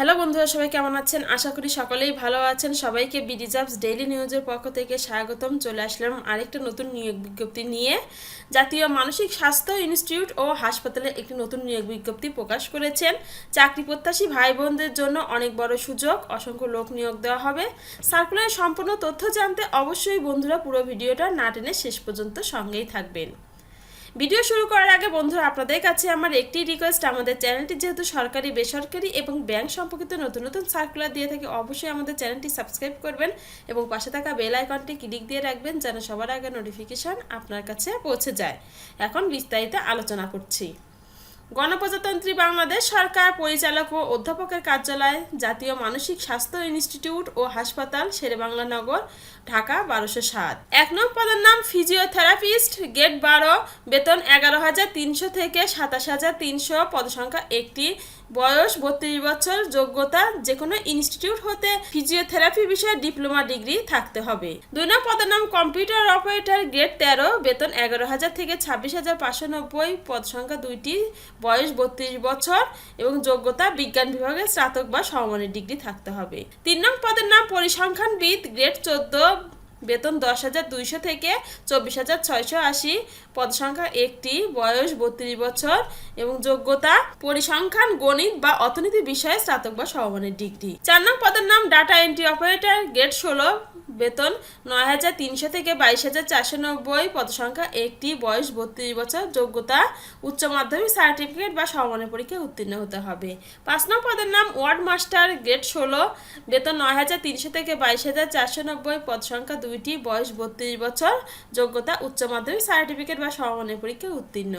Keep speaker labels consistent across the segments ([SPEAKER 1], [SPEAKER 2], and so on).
[SPEAKER 1] Hello বন্ধুরা, সবাই কেমন আছেন? আশা করি সকলেই ভালো আছেন। সবাইকে বিডি জবস ডেইলি নিউজের পক্ষ থেকে স্বাগতম। চলে আসলাম আরেকটা নতুন নিয়োগ বিজ্ঞপ্তি নিয়ে। জাতীয় মানসিক স্বাস্থ্য ইনস্টিটিউট ও হাসপাতালে একটি নতুন নিয়োগ বিজ্ঞপ্তি প্রকাশ করেছেন। চাকরি প্রত্যাশী ভাই বোনদের জন্য অনেক বড় সুযোগ, অসংখ্য লোক নিয়োগ দেওয়া হবে। সার্কুলারের সম্পূর্ণ তথ্য জানতে অবশ্যই বন্ধুরা পুরো ভিডিওটা না টেনে শেষ পর্যন্ত সঙ্গেই থাকবেন। ভিডিও শুরু করার আগে বন্ধুরা, আপনাদের কাছে আমার একটি রিকোয়েস্ট আমাদের চ্যানেলটি যেহেতু সরকারি, বেসরকারি এবং ব্যাংক সম্পর্কিত নতুন নতুন সার্কুলার দিয়ে থাকে, অবশ্যই আমাদের চ্যানেলটি সাবস্ক্রাইব করবেন এবং পাশে থাকা বেল আইকনটি ক্লিক দিয়ে রাখবেন যেন সবার আগে নোটিফিকেশান আপনার কাছে পৌঁছে যায়। এখন বিস্তারিত আলোচনা করছি। গণপ্রজাতন্ত্রী বাংলাদেশ সরকার, পরিচালক ও অধ্যাপকের কার্যালয়, জাতীয় মানসিক স্বাস্থ্য ইনস্টিটিউট ও হাসপাতাল, শেরেবাংলা নগর, ঢাকা, বারোশো সাত। এক নং পদের নাম ফিজিওথেরাপিস্ট, গেট বারো, বেতন এগারো হাজার তিনশো থেকে সাতাশ হাজার তিনশো, পদসংখ্যা একটি। বয়স বত্রিশ বছর, যোগ্যতা যে কোনো ইনস্টিটিউট হতে ফিজিওথেরাপি বিষয়ে ডিপ্লোমা ডিগ্রি থাকতে হবে। দুই নং পদের নাম কম্পিউটার অপারেটর গ্রেড তেরো, বেতন এগারো হাজার থেকে ছাব্বিশ হাজার পাঁচশো নব্বই পদ সংখ্যা দুইটি। বয়স বত্রিশ বছর এবং যোগ্যতা বিজ্ঞান বিভাগে স্নাতক বা সমমানের ডিগ্রি থাকতে হবে। তিন নং পদের নাম পরিসংখ্যানবিদ, গ্রেড চোদ্দ বেতন দশ হাজার দুইশো থেকে চব্বিশ হাজার ছয়শো আশি। পদসংখ্যা একটি, বয়স বত্রিশ বছর এবং যোগ্যতা পরিসংখ্যান, গণিত বা অর্থনীতি বিষয়ে স্নাতক বা সমমানের ডিগ্রি। চার নং পদের নাম ডাটা এন্ট্রি অপারেটর গেট ষোলো। বেতন নয় হাজার তিনশো থেকে বাইশ হাজার চারশো নব্বই। পদসংখ্যা একটি, বয়স বত্রিশ বছর, যোগ্যতা উচ্চ মাধ্যমিক সার্টিফিকেট বা সমমানের পরীক্ষায় উত্তীর্ণ হতে হবে। পাঁচ নং পদের নাম ওয়ার্ড মাস্টার, গ্রেড ষোলো। বেতন নয় হাজার তিনশো থেকে বাইশ হাজার চারশো নব্বই। পদসংখ্যা দুইটি বয়স বত্রিশ বছর যোগ্যতা উচ্চ মাধ্যমিক সার্টিফিকেট বা সমমানের পরীক্ষায় উত্তীর্ণ।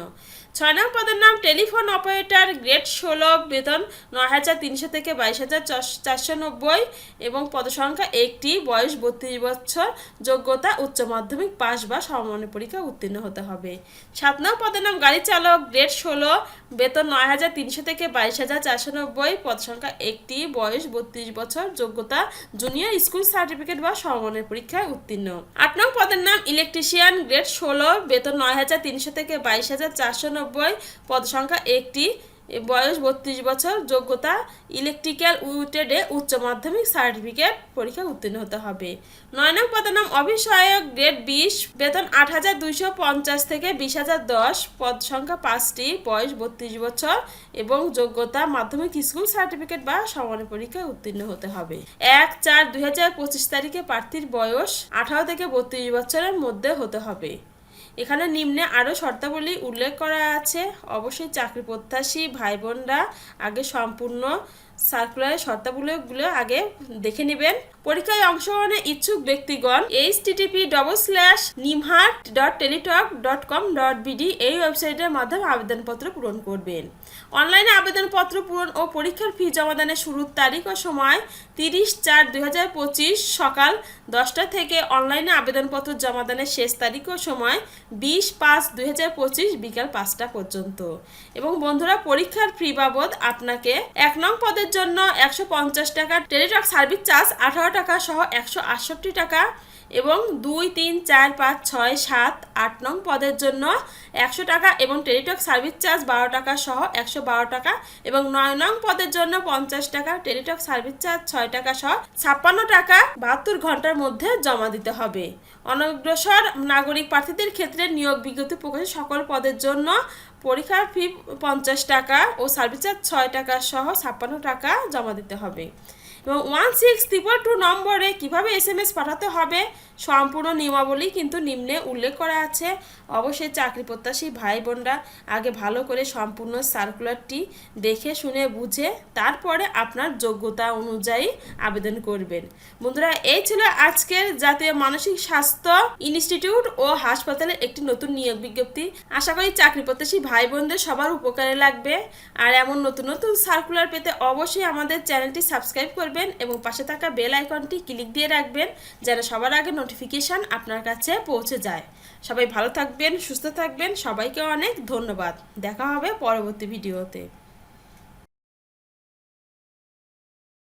[SPEAKER 1] ছয় নং পদের নাম টেলিফোন অপারেটর গ্রেড ষোলো বেতন নয় হাজার তিনশো থেকে বাইশ হাজার চারশো নব্বই এবং পদসংখ্যা একটি, বয়স বত্রিশ বছর, যোগ্যতা উচ্চ মাধ্যমিক পাস বা সমমানের পরীক্ষা উত্তীর্ণ হতে হবে। সাত নং পদের নাম গাড়ি চালক গ্রেড ষোলো বেতন নয় হাজার তিনশো থেকে বাইশ হাজার চারশো নব্বই, পদসংখ্যা একটি, বয়স বত্রিশ বছর, যোগ্যতা জুনিয়র স্কুল সার্টিফিকেট বা সমমানের পরীক্ষায় উত্তীর্ণ। আট নং পদের নাম ইলেকট্রিশিয়ান গ্রেড ষোলো বেতন নয় হাজার তিনশো থেকে বাইশ হাজার চারশো নব্বই পদ সংখ্যা একটি বয়স বত্রিশ বছর, যোগ্যতা ইলেকট্রিক্যাল উইটেডে উচ্চ মাধ্যমিক সার্টিফিকেট পরীক্ষা উত্তীর্ণ হতে হবে। নয় নং পদের নাম অভিষয়ক গ্রেড বিশ, বেতন আট হাজার দুইশো পঞ্চাশ থেকে বিশ হাজার দশ পদ সংখ্যা পাঁচটি, বয়স বত্রিশ বছর এবং যোগ্যতা মাধ্যমিক স্কুল সার্টিফিকেট বা সমানের পরীক্ষায় উত্তীর্ণ হতে হবে। এক চার দুই হাজার পঁচিশ তারিখে প্রার্থীর বয়স আঠারো থেকে বত্রিশ বছরের মধ্যে হতে হবে। এখানে নিম্নে আরও শর্তাবলী উল্লেখ করা আছে। অবশ্যই চাকরি প্রত্যাশী ভাই বোনরা আগে সম্পূর্ণ সার্কুলারের শর্তাবলীগুলো আগে দেখে নেবেন। পরীক্ষায় অংশগ্রহণে ইচ্ছুক ব্যক্তিগণ H TTP double slash Nimhat dot Teletalk dot com dot BD এই ওয়েবসাইটের মাধ্যমে আবেদনপত্র পূরণ করবেন। অনলাইনে আবেদনপত্র পূরণ ও পরীক্ষার ফি জমাদানের শুরুর তারিখ ও সময় তিরিশ চার দুই সকাল দশটা থেকে অনলাইনে আবেদনপত্র জমাদানের শেষ তারিখ ও সময় বিশ পাঁচ দুই বিকাল পাঁচটা পর্যন্ত। এবং বন্ধুরা, পরীক্ষার ফি বাবদ আপনাকে এক নং পদের জন্য একশো পঞ্চাশ টাকা, টেলিটক সার্ভিস চার্জ আঠারো টাকা সহ একশো আটষট্টি টাকা এবং দুই তিন চার পাঁচ ছয় সাত আট নং পদের জন্য একশো টাকা এবং টেলিটক সার্ভিস চার্জ বারো টাকা সহ একশো বারো টাকা এবং নয় নং পদের জন্য পঞ্চাশ টাকা, টেলিটক সার্ভিস চার্জ ছয় টাকা সহ ছাপ্পান্ন টাকা বাহাত্তর ঘণ্টার মধ্যে জমা দিতে হবে। অনগ্রসর নাগরিক প্রার্থীদের ক্ষেত্রে নিয়োগ বিজ্ঞপ্তি প্রকাশে সকল পদের জন্য পরীক্ষার ফি পঞ্চাশ টাকা ও সার্ভিস চার্জ ছয় টাকা সহ ছাপ্পান্ন টাকা জমা দিতে হবে। এবং ওয়ান সিক্স ট্রিপল টু নম্বরে কীভাবে এস এম এস পাঠাতে হবে, সম্পূর্ণ নিয়মাবলী কিন্তু নিম্নে উল্লেখ করা আছে। অবশ্যই চাকরি প্রত্যাশী ভাই বোনরা আগে ভালো করে সম্পূর্ণ সার্কুলারটি দেখে, শুনে, বুঝে, তারপরে আপনার যোগ্যতা অনুযায়ী আবেদন করবেন। বন্ধুরা, এই ছিল আজকের জাতীয় মানসিক স্বাস্থ্য ইনস্টিটিউট ও হাসপাতালের একটি নতুন নিয়োগ বিজ্ঞপ্তি। আশা করি চাকরি প্রত্যাশী ভাই বোনদের সবার উপকারে লাগবে। আর এমন নতুন নতুন সার্কুলার পেতে অবশ্যই আমাদের চ্যানেলটি সাবস্ক্রাইব করবেন এবং পাশে থাকা বেল আইকনটি ক্লিক দিয়ে রাখবেন যেন সবার আগে নোটিফিকেশান আপনার কাছে পৌঁছে যায়। সবাই ভালো থাকবেন, সুস্থ থাকবেন। সবাইকে অনেক ধন্যবাদ। দেখা হবে পরবর্তী ভিডিওতে।